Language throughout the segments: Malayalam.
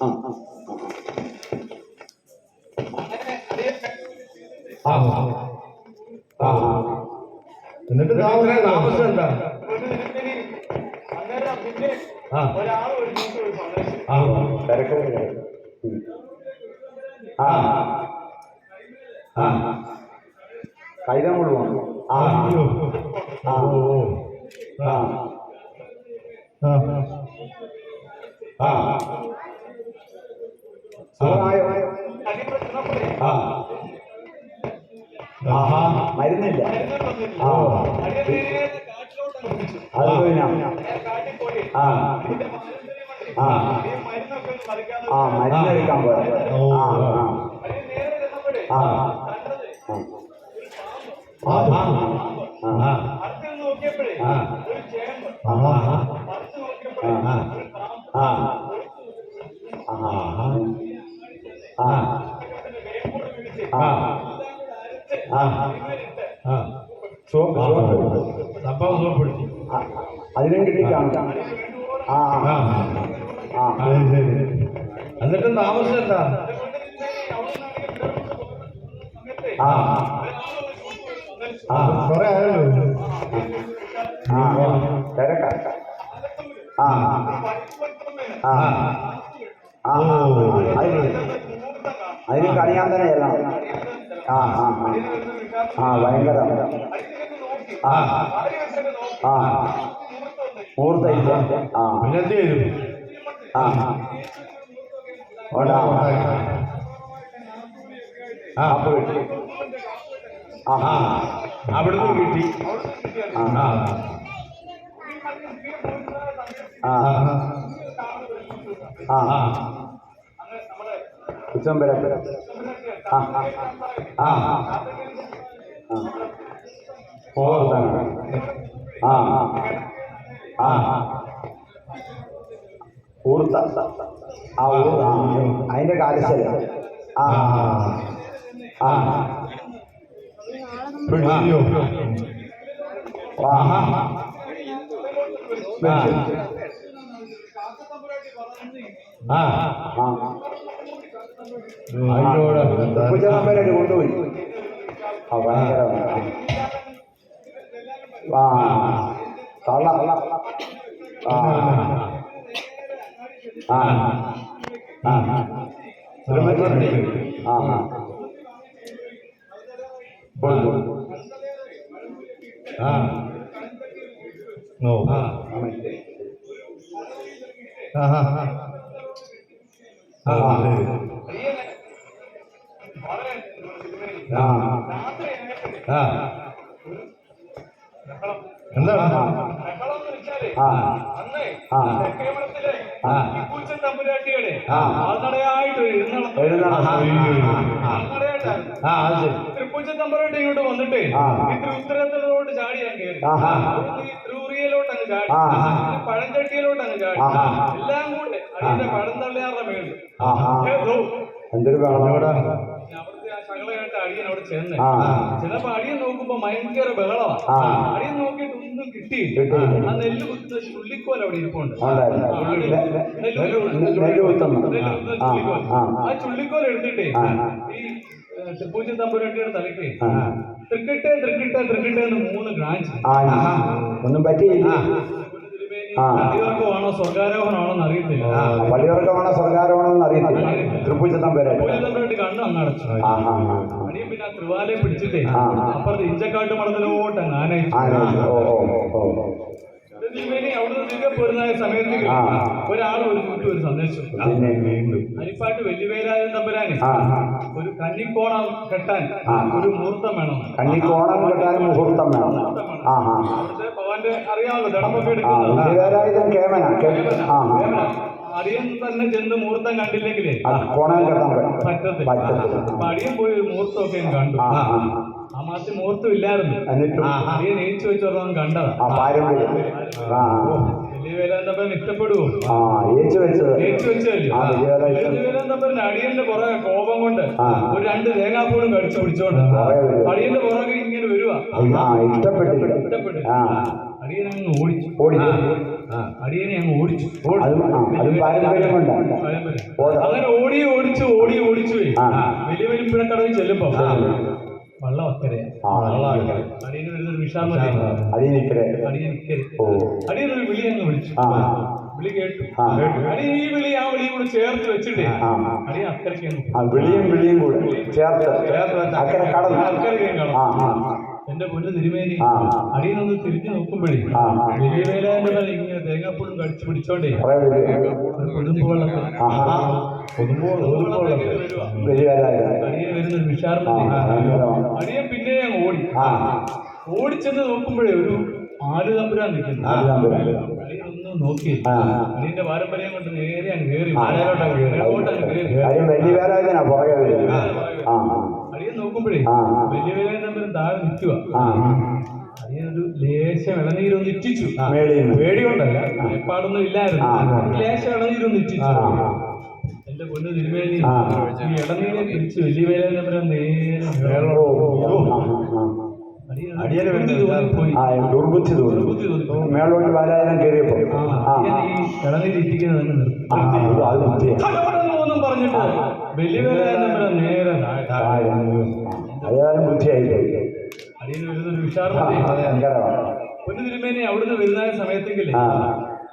ആ ആ. ആ എന്നിട്ട് താമസം എന്താ? ആ. ആ. ആ. ആ. കൈത മുഴുവൻ ആ. ആ. ആ ആ സുഖമായോ അടിപ്രശ്നപ്പെടെ ആ ആഹാ മരുന്നില്ല ആ അടിയന്തര കാട്ടിലോട്ട് പിടിച്ചു അത് പിന്നെ ആ ആ ആ മരുന്ന് കഴിക്കാൻ പോയ ഓ. ആ ആ ആ ആ ആ ആ ആ. ഒരു ചേമ്പ് ആഹാ മറിച്ച് നോക്കിയപ്പോഴേ ആ. ഒരു പാമ്പ് ആ ആ ആ വേപ്പൂർ വീഴ്ച ആ ആ ആ സോപ്പ് സോപ്പ് സംഭവം സുഖപ്പെടുത്തി ആ, അതിനും കിട്ടിക്കാണ് ആ ആ എന്നിട്ടും താമസം എന്താ ആ ആ കുറെ ആയല്ലോ ആ തിരക്ക ആ ആ ആ അതിന് അതിന് കണിയാൻ തന്നെ ചെല്ലണം ആ ആ ആ ആ ഭയങ്കര ആ ആ പിന്നെ എന്ത് ചെയ്തു ആ ഓടാ ആ ആ ആ. അവിടുന്ന് കിട്ടി. ആ. ആ. ആ. ആ. ആ. ആ ആ. ആ ആ. ആ. ആ ഊർത്ത ആ ഊർ ആ. അതിന്റെ കാലശല ആ. ആ. ആ. അതിനോട് കൊണ്ടുപോയി. ആ ഭയങ്കര ആ. തള്ള. ആ. ആ ആ ആ. ആ ആ. ഓ. ആ. ആ ആ ആ. ആ എന്താണ്? ആ. ആ ടിപ്പുച്ചൻ തമ്പുരാട്ടിയുടെ ആ. ആൾനടയായിട്ട് എഴുന്നള്ളം എഴുന്നള്ളം. ആൾനടയായിട്ടായിരുന്നു ആ അത് ശരി തമ്പുരാട്ടി ഇങ്ങോട്ട് വന്നിട്ടേ തിരുത്തരത്തിലോട്ട് ചാടി ഞാൻ കയറി അങ്ങ് ചാടി. പഴഞ്ചട്ടിയിലോട്ട് അങ്ങ് ചാടി. എല്ലാം കൂടെ അതിന്റെ പഴം തള്ളിയാറുടെ മേളിൽ. എന്തൊരു ബഹളം ഇവിടെ അവിടുത്തെ ആ ശകളയായിട്ട് അടിയൻ അവിടെ ചെന്ന്. ചിലപ്പോ അടിയൻ നോക്കുമ്പോ ഭയങ്കര ബഹളമാ ആ. അടിയൻ നോക്കിയിട്ട് ഒന്നും കിട്ടിയില്ല. ആ നെല്ല് കുത്തുന്ന ചുള്ളിക്കോൽ അവിടെ ഇരിപ്പുണ്ട്. ആ, ചുള്ളിക്കോൽ. എടുത്തിട്ടേ. ഈ പൂജ്യം തമ്പുരാട്ടിയുടെ തലയ്ക്ക്. ആ. തൃക്കിട്ടെ തൃക്കിട്ടെ തൃക്കിട്ടെ എന്ന് മൂന്ന് ബ്രാഞ്ച് ആ ഒന്നും പറ്റിയില്ല. സ്വർഗാരോഹണമാണോ എന്ന് അറിയത്തില്ല. ആ പള്ളിയോർക്കമാണോ സർക്കാരോണോ അറിയത്തില്ല കണ്ണു അങ്ങ് ത്രിവാലയെ പിടിച്ചിട്ടേ അപ്പുറത്ത് ഇഞ്ചക്കാട്ട് മടത്തിലോട്ട് അങ്ങ് ആനയിച്ചു. ആ. നയിച്ചു. ഓ ഓ ഓ ഓ. തിരുമേനി അവിടുന്ന് പോരുന്ന സമയത്ത് ഒരാൾ ഒരു കുട്ടി ഒരു സന്ദേശം. അരിപ്പാട്ട് വലിയവേലായ തമ്പുരാന് ഒരു കന്നിക്കോണം കെട്ടാൻ ഒരു മുഹൂർത്തം വേണം. കന്നിക്കോണം കെട്ടാൻ മുഹൂർത്തം വേണം. ഭഗവാന്റെ അറിയാമല്ലോ ദടമ്പൊക്കെ എടുക്കുന്നത് കേമന കേ- ആ ആ. അടിയൻ തന്നെ ചെന്ന് മുഹൂർത്തം കണ്ടില്ലെങ്കിലേ? കോണം കെട്ടാൻ പറ്റും. പറ്റത്തില്ല. അപ്പൊ അടിയൻ പോയി ഒരു മുഹൂർത്തമൊക്കെ ഞാൻ കണ്ടു. ആ മാസത്തിൽ മുഹൂർത്തം ഇല്ലായിരുന്നു. അടിയൻ ഏച്ചു വെച്ചോളം കണ്ടതാ. വലിയവേലാന്തപ്പൻ ഇഷ്ടപ്പെടുവോ? ഏച്ചു വെച്ചത്. ഏച്ചു വലിയവേലാന്തപ്പൻ അടിയന്റെ പുറകെ കോപം കൊണ്ട് ഒരു രണ്ട് തേങ്ങാപ്പൂളും കടിച്ചു പിടിച്ചോണ്ട് അടിയന്റെ പുറകെ ഇങ്ങനെ വരുവാ. ഇഷ്ടപ്പെട്ടു ഇഷ്ടപ്പെട്ടു അങ്ങ് ഓടിച്ചു. ഓടി അടിയനെ അങ്ങ് ഓടിച്ചു. അങ്ങനെ ഓടി ഓടിച്ചു ഓടി ഓടിച്ചു വലിയ വലിയ വലിപ്പുഴക്കടവിൽ ചെല്ലുമ്പോ വള്ളം അക്കരെ അടിയന്. വരുന്നൊരു ഓ. അടിയനൊരു വിളി അങ്ങ് വിളിച്ചു. വിളി കേട്ടു. അടിയൻ ഈ വിളി ആ വിളിയും കൂടെ ചേർത്ത് വെച്ചിട്ടേ അടിയൻ അക്കരയ്ക്ക് വിളിയും വിളിയും കൂടെ ചേർത്ത് അക്കരെ കടന്നു. അക്കരയ്ക്ക് കടന്നു. എന്റെ മുന്നിൽ തിരുമേനി. അടിയിൽ നിന്ന് തിരിഞ്ഞു നോക്കുമ്പോഴേ ഇങ്ങനെ തേങ്ങാപ്പൂളും കടിച്ചു പിടിച്ചോണ്ടേ. കുറെ വരുന്ന ഒരു ആ വിഷാർമതി പിന്നെ ഓടി. ഓടിച്ചെന്ന് നോക്കുമ്പോഴേ ഒരു ആൽ തമ്പുരാൻ നിൽക്കുന്നു ഒന്നും നോക്കി. ആ അടിയന്റെ പാരമ്പര്യം കൊണ്ട് നേരെ അങ്ങ് കയറി മേലോട്ട് അങ്ങ് കയറി വലിയ നോക്കുമ്പോഴേ. വലിയ താഴെ നിൽക്കുക. അതിനൊരു ലേശം ഇളനീരൊന്ന് ഇറ്റിച്ചു. പേടിയുണ്ടല്ല ഏർപ്പാടൊന്നും ഇല്ലായിരുന്നു. ലേശം ഇളനീരൊന്ന് ഇറ്റിച്ചു. ആ, ആ. എന്റെ പൊന്നു തിരുവേലി ഇളനീരെ പിടിച്ച് വലിയ വേല നേരെ. ആ ദുർബുദ്ധി തോന്നുന്നു മേളോട്ട് കയറിയപ്പോ. ഇളനീര് അത് പറഞ്ഞിട്ട് വലിയ തമ്മിലും നേരെ ആ, അതേതായാലും ബുദ്ധിയായി പോയി. അടിയന് വരുന്നൊരു ആ, വിഷാർമതി പൊന്നു തിരുമേനി അവിടുന്ന് വരുന്ന സമയത്തെങ്കിൽ ആ.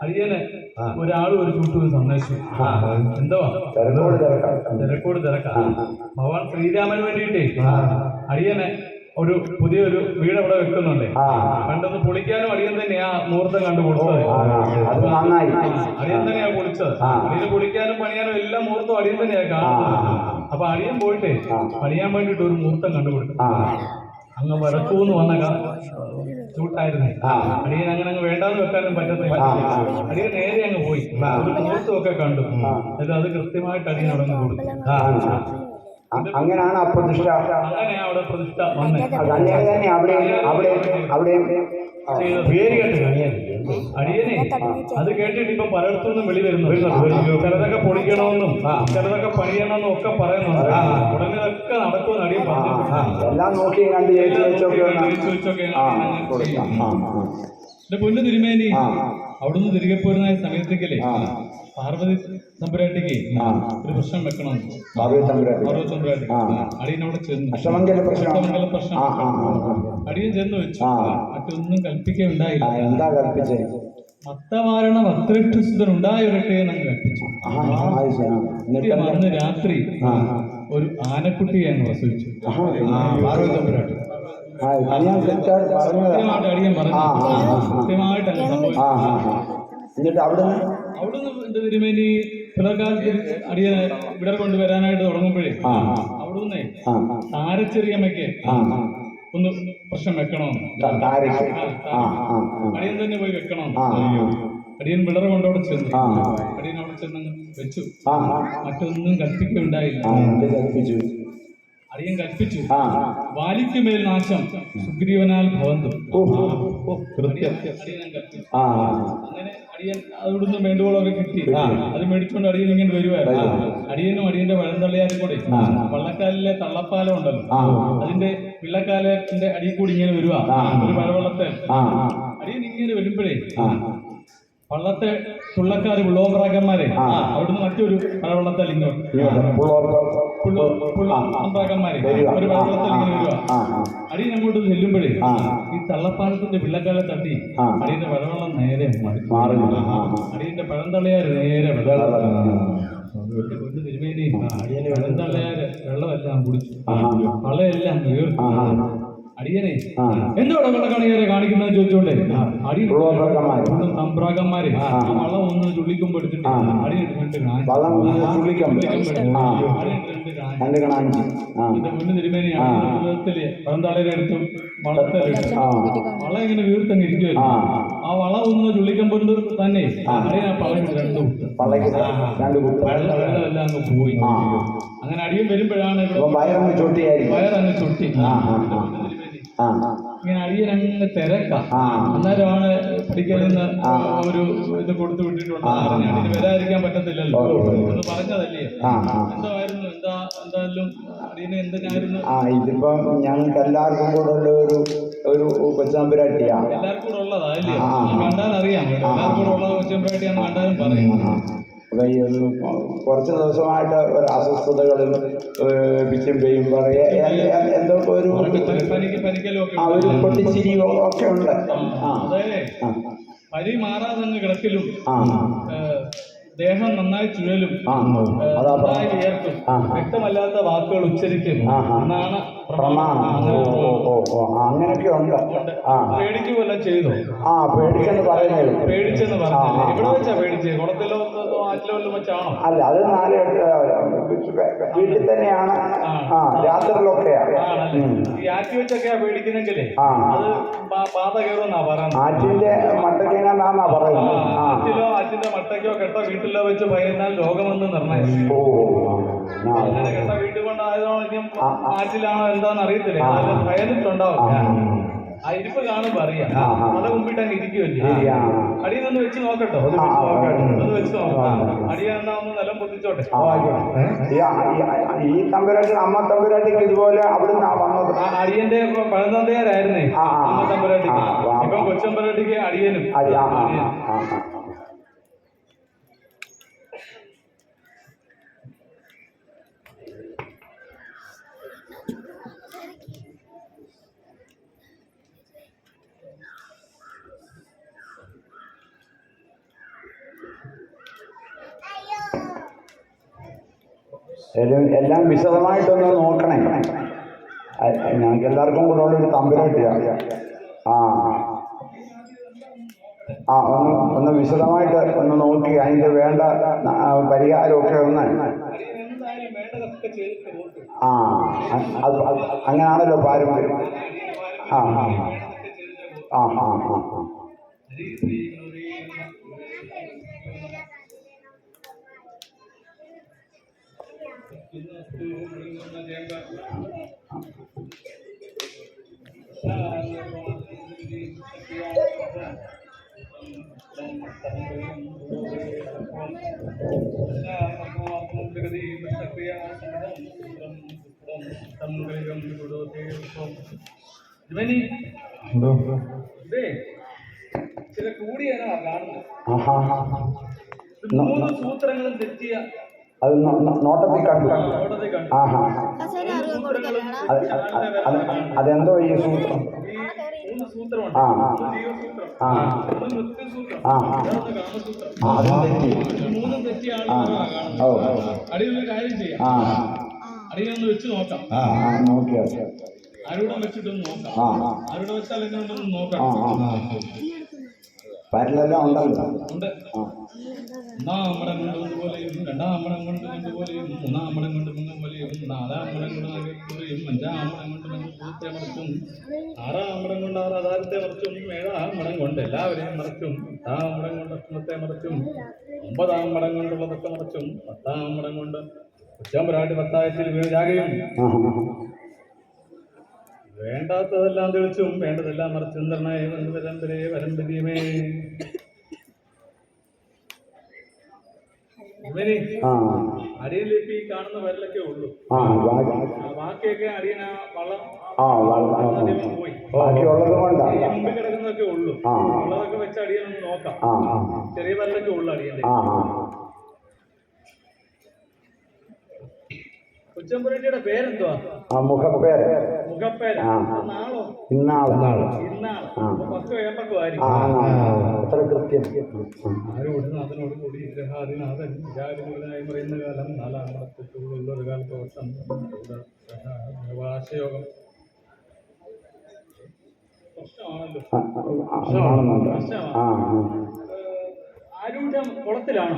അടിയന് ഒരാളും ഒരു ചൂട്ടും സന്ദേശം ആ. എന്തോ? തിരക്കോട് തിരക്കാം തിരക്കോട് തിരക്കാം. ആ. ഭഗവാൻ ശ്രീരാമന് വേണ്ടിയിട്ടേ അടിയനെ ഒരു പുതിയൊരു വീട് അവിടെ വെക്കുന്നുണ്ട്. ആ. പണ്ടൊന്ന് പൊളിക്കാനും അടിയൻ തന്നെയാ മുഹൂർത്തം കണ്ടു കൊടുത്തത്. അടിയൻ തന്നെയാ പൊളിച്ചത്. ആ. അടിയന് പൊളിക്കാനും പണിയാനും എല്ലാം മുഹൂർത്തവും അടിയൻ തന്നെയാ കാണുന്നത്. ആ, അപ്പൊ അറിയാൻ പോയിട്ടേ. പണിയാൻ വേണ്ടിട്ട് ഒരു മുഹൂർത്തം കണ്ടുപിടിച്ചു അങ്ങ് വടക്കൂന്ന് വന്ന ചൂട്ടായിരുന്നേ. അടിയൻ അങ്ങനെ അങ്ങ് വേണ്ടാന്ന് വെക്കാനും പറ്റത്തില്ല. അടിയൻ നേരെ അങ്ങ് പോയി. ഒരു മുഹൂർത്തമൊക്കെ കണ്ടു. എന്നിട്ട് അത് കൃത്യമായിട്ട് അടിയൻ അവിടെ കൊടുത്തു. ആ. അങ്ങനെയാണ് അപ്രതിഷ്ഠ അങ്ങനെയാണ് അവിടെ പ്രതിഷ്ഠ വന്നേ. അത് അങ്ങനെ തന്നെ അവിടെ അവിടെ ചെയ്തത്. പേര് കേട്ട് അടിയനെ അത് കേട്ടിട്ട് ഇപ്പൊ പലയിടത്തുനിന്നും വെളി വരുന്നു ചിലതൊക്കെ പൊളിക്കണമെന്നും ചിലതൊക്കെ പണിയണമെന്നും ഒക്കെ പറയുന്നുണ്ട്. ഉടനെ ഇതൊക്കെ നടക്കുമെന്ന് അടിയൻ പറഞ്ഞു എല്ലാം നോക്കി കണ്ട്. എന്റെ പൊന്നു തിരുമേനി. അവിടുന്ന് തിരികെ പോരുന്ന സമയത്തേക്കല്ലേ? ആ. പാർവതി തമ്പുരാട്ടിക്ക്. ഒരു പ്രശ്നം വെക്കണം പാർവതി തമ്പുരാട്ടി പാർവതി തമ്പുരാട്ടി ചെന്നു അഷ്ടമംഗല പ്രശ്നം അഷ്ടമംഗല. അടിയൻ ചെന്ന് വെച്ചു. മറ്റൊന്നും കൽപ്പിക്കുണ്ടായില്ല എന്താ കൽപ്പിച്ചേ മത്തവാരണ വസ്ത്രഷ്ടുസുതൻ ഉണ്ടായൊരട്ടെ എന്ന് കൽപ്പിച്ചു അന്ന് രാത്രി ഒരു ആനക്കുട്ടിയെ അങ്ങ് പ്രസവിച്ചു പാർവതി തെറ്റായിട്ട് കൃത്യമായിട്ട് അടിയൻ പറഞ്ഞു. കൃത്യമായിട്ട് അങ്ങ് സംഭവിച്ചു അവിടെ എന്നിട്ട് അവിടുന്ന് തിരുമേനി ഇവിടെ കൊണ്ടുവരാനായിട്ട് തുടങ്ങുമ്പോഴേ താരച്ചെറിയമ്മയ്ക്ക് ആ ആ ഒന്ന് പ്രശ്നം ആ അടിയൻ തന്നെ പോയി ആ അടിയൻ വിളറ കൊണ്ടവിടെ ചെന്നു. അടിയൻ അവിടെ ചെന്ന് വെച്ചു മറ്റൊന്നും കൽപ്പിക്കുണ്ടായില്ല അടിയൻ കൽപ്പിച്ചു വാലിക്ക് മേൽ നാശം സുഗ്രീവനാൽ ഭവന്തു അങ്ങനെ അടിയൻ അവിടുന്ന് വേണ്ടുവോളൊക്കെ കിട്ടി. അത് മേടിച്ചുകൊണ്ട് അടിയൻ ഇങ്ങനെ വരുവായിരുന്നു. അടിയനും അടിയന്റെ വഴന്തള്ളിയാരും കൂടെ. വള്ളക്കാലിലെ തള്ളപ്പാലം ഉണ്ടല്ലോ. അതിന്റെ പിള്ളക്കാലത്തിന്റെ അടിയിൽ കൂടി ഇങ്ങനെ വരുവാ. ഒരു മഴവെള്ളത്തെ അടിയൻ ഇങ്ങനെ വരുമ്പോഴേ വള്ളത്തെ തുള്ളക്കാര് പുള്ളോമ്പ്രാക്കന്മാരെ ആ. അവിടുന്ന് മറ്റൊരു മഴവെള്ളത്താൽ ഇങ്ങോട്ട് പുള്ളോമ്പ്രാക്കന്മാരെ. ഒരു മഴവെള്ളത്താൽ ഇങ്ങനെ വരുവാ. അടിയൻ അങ്ങോട്ട് ചെല്ലുമ്പോഴേ തള്ളപ്പാലത്തിന്റെ പിള്ളക്കാലെ തട്ടി. അടിയുടെ പഴവെള്ളം നേരെ മാറി. അടിയന്റെ പഴം തള്ളിയാര് നേരെ തിരുമേനി. അടിയന് വെള്ളം തള്ളിയാര് വെള്ളമെല്ലാം കുടിച്ചു വളയെല്ലാം വീർത്തു ആ. അടിയനെ. എന്തോടെ വെള്ളക്കണിയാരെ കാണിക്കുന്നത് ചോദിച്ചോണ്ടേ? അടിയും ആ. വള്ളം ഒന്ന് ചുള്ളിക്കുമ്പോ എടുത്തിട്ട് അടിയിട്ട് രണ്ട് എന്റെ മുന്ന് തിരുമേനിയാണ്. ജീവിതത്തിൽ പഴന്തളയിലെടുത്തു വളർത്തെടുത്തു ആ. വളം ഇങ്ങനെ വീർത്തങ്ങ് ഇരിക്കുമല്ലോ ആ. വളം ഒന്ന് ചുള്ളിക്കുമ്പോൾ തന്നെ രണ്ടും വെള്ളമെല്ലാം അങ്ങ് പോയി. അങ്ങനെ അടിയും വരുമ്പോഴാണ് വയറങ്ങ് ചുട്ടി വയറങ്ങ് ചുട്ടി. അങ്ങ് തിരക്കാം. അന്നേരമാണ് പഠിക്കലിൽ നിന്ന് ഒരു ഇത് കൊടുത്തു വിട്ടിട്ടുണ്ട് അതിന് വരാതിരിക്കാൻ പറ്റത്തില്ലല്ലോ. എന്ന് പറഞ്ഞതല്ലേ? എന്തായിരുന്നു? എന്താ എന്തായാലും അടിയന് എന്തിനായിരുന്നു? ആ ഇതിപ്പം ഞങ്ങൾക്ക് എല്ലാവർക്കും കൂടെ ഉള്ള ഒരു ഒരു കൊച്ചാമ്പുരാട്ടിയാണ് എല്ലാവർക്കും കൂടെ ഉള്ളതാ അല്ലേ. കണ്ടാൽ അറിയാം എല്ലാവർക്കും കൂടെ ഉള്ളത് കൊച്ചാമ്പുരാട്ടിയാണ് കണ്ടാലും പറയും. അപ്പൊ ഈ ഒരു കുറച്ച് ദിവസമായിട്ട് ഒരു അസ്വസ്ഥതകളും പിച്ചും പെയ്യും. പറയുക എന്തൊക്കെ ഒരു ആ ഒരു പൊട്ടിച്ചിരിയോ ഒക്കെ ഉണ്ട്. പനി മാറാതെ കിടക്കലും ദേഹം നന്നായി ചുഴലും നന്നായി. വിയർക്കും. വ്യക്തമല്ലാത്ത വാക്കുകൾ ഉച്ചരിക്കും. എന്നാണ് അങ്ങനെയൊക്കെ ഉണ്ട്. ആ ചെയ്തു. ആ പേടിച്ചെന്ന് പറയുന്നത് പേടിച്ചെന്ന് ആ, ഇവിടെ. വെച്ചാ പേടിച്ചേ? കുളത്തിലോ അല്ല അത് നാല് വീട്ടിൽ തന്നെയാണ്. ആ രാത്രിയിലൊക്കെയാണ്. ആ. ആറ്റിന്റെ മട്ടക്കേനാന്നാ പറയുന്നത്. മട്ടയ്ക്കോ കെട്ട വീട്ടിലോ വെച്ച് പയന്നാൽ രോഗമെന്ന് നിർണയം. ഓ അങ്ങനെ കെട്ട വീട്ടിൽ കൊണ്ടായതോ ഇനിയും. ആറ്റിലാണോ എന്താന്ന് അറിയത്തില്ല. ഭയന്നിട്ടുണ്ടാവും ആ, ആ ഇരിപ്പ് കാണുമ്പോ അറിയാം. തല മുമ്പിട്ട് അങ്ങ് ഇരിക്കുമല്ലേ ശരി, ആ. അടിയിൽ നിന്ന് വെച്ച് നോക്കട്ടോ. വെച്ച്. നോക്കാം. ഒന്ന് നിലം പൊത്തിച്ചോട്ടെ ഈ തമ്പുരാട്ടി അമ്മ തമ്പുരാട്ടിക്ക് ഇതുപോലെ അവിടുന്ന് വന്നത്. അടിയന്റെ പഴന്തന്തയാരായിരുന്നേ? ആ. തമ്പുരാട്ടിക്ക്. ഇപ്പം കൊച്ചമ്പരാട്ടിക്ക് അടിയനും. എല്ലാം വിശദമായിട്ടൊന്ന് നോക്കണേ. ഞങ്ങൾക്ക് എല്ലാവർക്കും കൂടെ ഉള്ളൊരു കിട്ടിയ ആ ആ. ഒന്ന് ഒന്ന് വിശദമായിട്ട് ഒന്ന് നോക്കി. അതിന്റെ വേണ്ട പരിഹാരമൊക്കെ ഒന്ന്. ആ അങ്ങനെയാണല്ലോ പാരമ്പര്യം. ആ ആ. ആ ആ ആ ആ. ചില കൂടിയാണ് കാണുന്നത്. മൂന്ന് സൂത്രങ്ങളും തെറ്റിയ അത് നോട്ടത്തിൽ കണ്ടു. ആഹാ. അതെന്തോ ഈ സൂത്രം? ആ ആ ആ. ആ ആ. ഓ. ആ അടിയൊന്ന് വെച്ച് നോക്കാം. ആ നോക്കിയോ. ആരുടെ വെച്ചിട്ടൊന്ന് നോക്കാം. വെച്ചാൽ നോക്കാം. ആ പരലെല്ലാം ഉണ്ടല്ലോ ഒന്നാം മടം കൊണ്ട് കൊണ്ടുപോലെയും രണ്ടാം മടം കൊണ്ട് കൊണ്ടുപോലെയും മൂന്നാം മടം കൊണ്ട് നാലാം നഗരപ്പോലെയും അഞ്ചാം മറച്ചും ആറാം കൊണ്ട് ആറാധാരത്തെ മറച്ചും ഏഴാം കൊണ്ട് എല്ലാവരെയും മറച്ചും എട്ടാം കൊണ്ട് അക്ഷണത്തെ മറച്ചും ഒമ്പതാം കൊണ്ടുള്ളതൊക്കെ മറച്ചും പത്താം കൊണ്ട് ഉച്ചമ്പരാട്ടി പത്തായത്തിൽ വീഴാകയും വേണ്ടാത്തതെല്ലാം തെളിച്ചും വേണ്ടതെല്ലാം മറച്ചും നിർണയ വരമ്പരേ വരമ്പതിയുമേ ഇവന് ആ. അടിയിലിപ്പി കാണുന്ന വരലൊക്കെ ഉള്ളൂ. ബാക്കിയൊക്കെ അടിയന വള്ളം. പോയി. മുമ്പിൽ ഉള്ളൂ. ഉള്ളതൊക്കെ വെച്ച് അടിയനൊന്ന് നോക്കാം. ചെറിയ വരലൊക്കെ ഉള്ളു അടിയന്റെ. ആ ആ. കൊച്ചമ്പുരട്ടിയുടെ പേരെന്തുവാ? മുഖപ്പേര് ഇന്നാൾ? അത്ര കൃത്യം. പറയുന്ന കാലം നാലാം ഒരു കാലത്ത് വർഷം ഭാഷയോഗം പ്രശ്നമാണല്ലോ ആ, ആ, ആ, ആണെന്നുണ്ട്. ആ ആ. ആരൂഢം കുളത്തിലാണോ?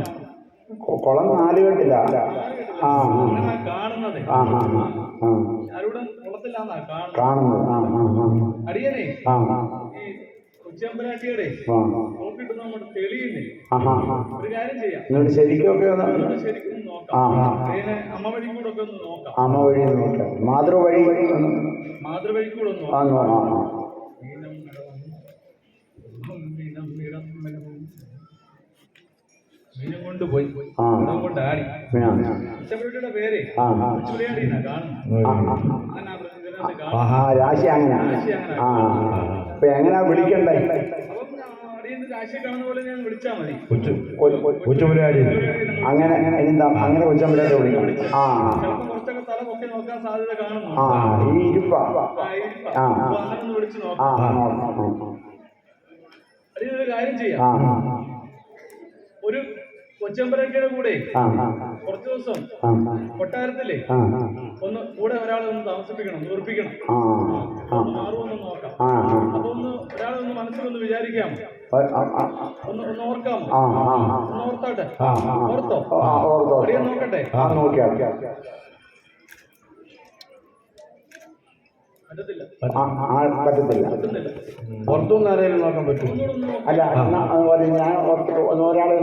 കുളം നാലുകെട്ടില്ല ആ കാണുന്നത്. ആ ആ ആ ആ. ആരൂഢം കുളത്തിലാന്നാ കാണുന്നത്. അടിയനെ ഈ നോക്കിട്ട് തെളിയുന്നേ. ഒരു കാര്യം ചെയ്യാം. എന്നിട്ട് ശരിക്കൊക്കെ ശരിക്കും അമ്മ വഴി കൂടെ ഒക്കെ ഒന്ന് നോക്കാം. അമ്മ വഴി നോക്കാം. മാതൃവഴി മാതൃവഴി കൂടെ ഒന്ന് നോക്കാം. മീനം കൊണ്ട് പോയി. കൊണ്ട് ആടി. പേര് ആ രാശി അങ്ങനെ ആ അപ്പൊ എങ്ങനാ വിളിക്കണ്ടേ? കൊച്ചുപുരാടി അങ്ങനെ എന്താ അങ്ങനെ കൊച്ചുപുരാടി വിളിക്കണം ആ ആ. ഈ ഇരിപ്പാ. ആ. ആ. ആ ആ. കൊച്ചമ്പലക്കയുടെ കൂടെ. കുറച്ചു ദിവസം. കൊട്ടാരത്തിലെ. ഒന്ന് കൂടെ ഒരാളെ ഒന്ന് താമസിപ്പിക്കണം ഉറപ്പിക്കണം ഒന്ന് മാറുമെന്ന് നോക്കാം. അപ്പൊ ഒന്ന് ഒരാളെ ഒന്ന് മനസ്സിലൊന്ന് ആ ഒന്ന് ഒന്ന് ഓർക്കാം. ഒന്ന് ഓർത്താട്ടെ? ഓർത്തോ? നോക്കട്ടെ ആ നോക്കിയാ പറ്റത്തില്ല. പുറത്തുനിന്ന് ആരെങ്കിലും നോക്കാൻ പറ്റും അല്ല ഞാൻ ഒരാളെ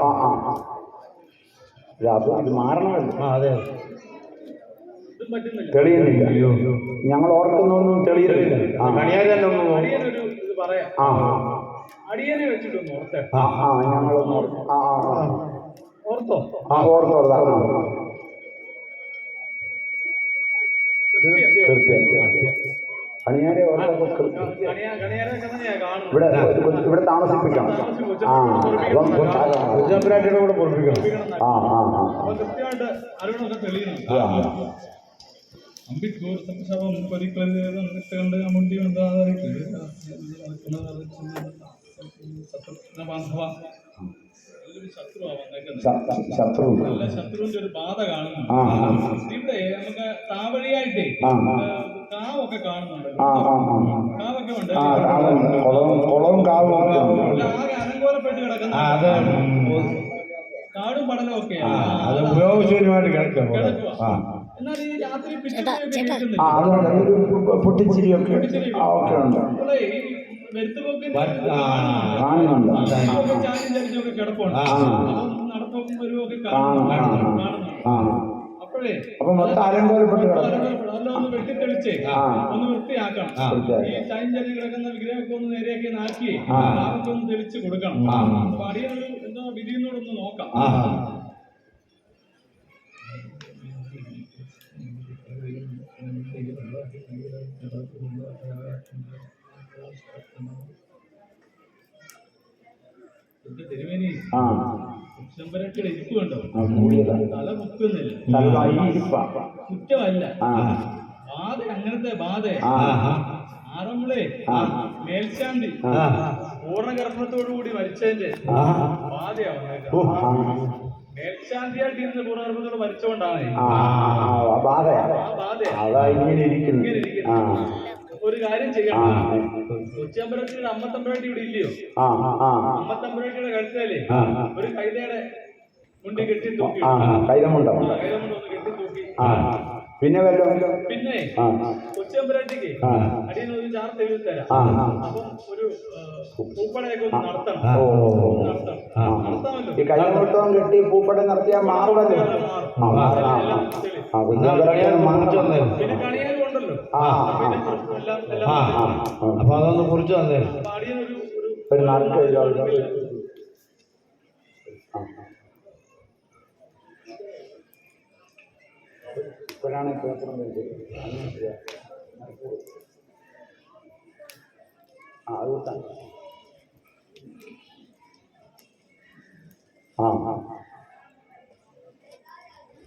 ആ. ആ ആ മാറണമല്ലോ. ആ അതെ പറ്റുന്നില്ല. തെളിയുന്നില്ല. ഞങ്ങൾ ഓർക്കുന്നൊന്നും തെളിയുന്നില്ല. ആ ആ. വെച്ചിട്ടൊന്ന് ഓർത്തേ. ആ ആ ഞങ്ങളൊന്ന് ഓർത്ത്. ആ ആ ആ ഓർത്തോ ആ ഓർത്ത് ഓർത്ത് ആ, ആ. തീർച്ചയായും. തീർച്ചയായും പണിയാരെ ഓർത്തപ്പോ കൃത്യം. കണിയാ കണിയാരെ ഇവിടെ ഇവിടെ താമസിപ്പിക്കണം ആ അപ്പം ഉച്ചപുരാട്ടിയുടെ കൂടെ പൊറപ്പിക്കണം ആ ആ ആ കണ്ട് അമുണ്ടി ശ- ശത്രു ശത്രുവിന്റെ ഒരു ബാധ കാണുന്നു ആ ആ ഇവിടെ നമുക്ക് താവഴിയായിട്ടേ. കാവൊക്കെ കാണുന്നുണ്ട്. ആ ആ ആ കാവൊക്കെ ഉണ്ട്. കുളവും കുളവും കാവും ആകെ അലങ്കോലപ്പെട്ട് കിടക്കുന്ന ആ അത്. കാടും പടലും ഒക്കെ ആ അത് ഉപയോഗശൂന്യമായിട്ട് കിടക്കാം കിടക്കുക. ആ. അതുകൊണ്ട് പൊട്ടിച്ചിരിയൊക്കെ ആ ഒക്കെ ഉണ്ട്. അപ്പം മൊത്തം അലങ്കോലപ്പെട്ട് ഒന്ന് വെട്ടിത്തെളിച്ചേ. ഒന്ന് വൃത്തിയാക്കണം. ഈ ചായം ചരി കിടക്കുന്ന വിഗ്രഹമൊക്കെ ഒന്ന് നേരെയാക്കി നാക്കി ആ. തെളിച്ച് കൊടുക്കണം. അപ്പൊ അടിയൊരു എന്താ വിധിയോടൊന്ന് നോക്കാം. ആ. ഇത് കുറ്റമല്ല ബാധ അങ്ങനത്തെ ബാധ ആറന്മുളേ. മേൽശാന്തി ആ പൂർണ ഗർഭത്തോടുകൂടി മരിച്ചതിന്റെ ആ ബാധയാ ഓ, വന്നേക്കുന്നത്. ആ മേൽശാന്തിയായിട്ട് ഇരുന്ന് പൂർണഗർഭത്തോട് മരിച്ചോണ്ടാണ് ബാധയാ ഇങ്ങനെ ഇരിക്കുന്നു ഒരു കാര്യം ചെയ്യണം. അമ്മത്തമ്പുരാട്ടി ഇവിടെ ഇല്ലയോ? ആ ആ അമ്മത്തമ്പുരാട്ടിയുടെ കഴുത്തേലേ? ആ. ഒരു കൈതയുടെ മുണ്ടി കെട്ടി തൂക്കി കൈതമുണ്ടോ? കെട്ടി തൂക്കി. പിന്നെ വല്ലോ? പിന്നെ ആ അടിയിൽ ഒരു ചാർത്ത് എഴുതി തരാം. അപ്പം ഒരു പൂപ്പടയൊക്കെ ഒന്ന് നടത്തണം. നടത്തണം. ഈ കൈതമുട്ടം കെട്ടി പൂപ്പടം നടത്തിയാൽ മാറുമല്ലോ? പിന്നെ കണിയാനും അപ്പൊ അതൊന്ന് കുറിച്ച് അടിയനൊരു ഒരു. ആ. ഇപ്പോഴാണ് പേപ്പറും ആ അത് കൊടുത്താ. ആ ആ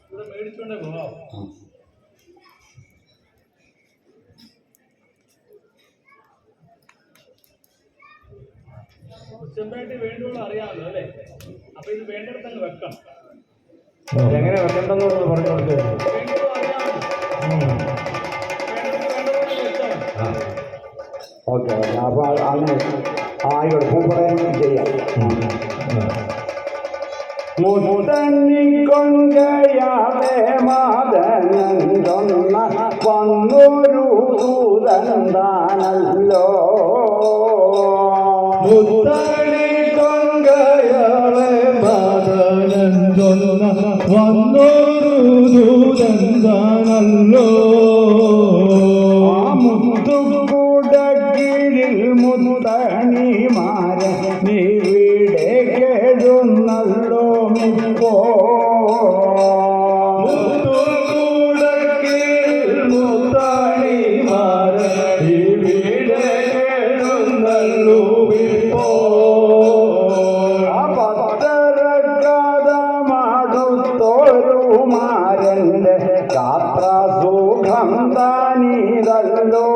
ഇവിടെ മേടിച്ചോണ്ടേ പോകാം ആ. കൊച്ചമ്പായിട്ട് വേണ്ടുള്ള അറിയാമല്ലോ അല്ലേ അപ്പൊ ഇത് വേണ്ടിടത്തങ്ങ് വെക്കണം ഒന്ന് പറഞ്ഞു. ആ. Okay okay. അപ്പോൾ അങ്ങനെ ആയിക്കോട്ടെ പൂപ്പടയും ചെയ്യാം. മുത്തണ്ണി കൊങ്കയാളെ മാതനൊന്ന വന്നൊരു കണ്ണല്ലോ മുത്തുകൂടക്കീഴിൽ മുത്തണിമാരെ നീ വീടെ കേഴുന്നല്ലോ മിപ്പോ പത്തരക്കഥ മാടുത്തോരുമാരൻ്റെ गात्र सुखं तानि दल्लो।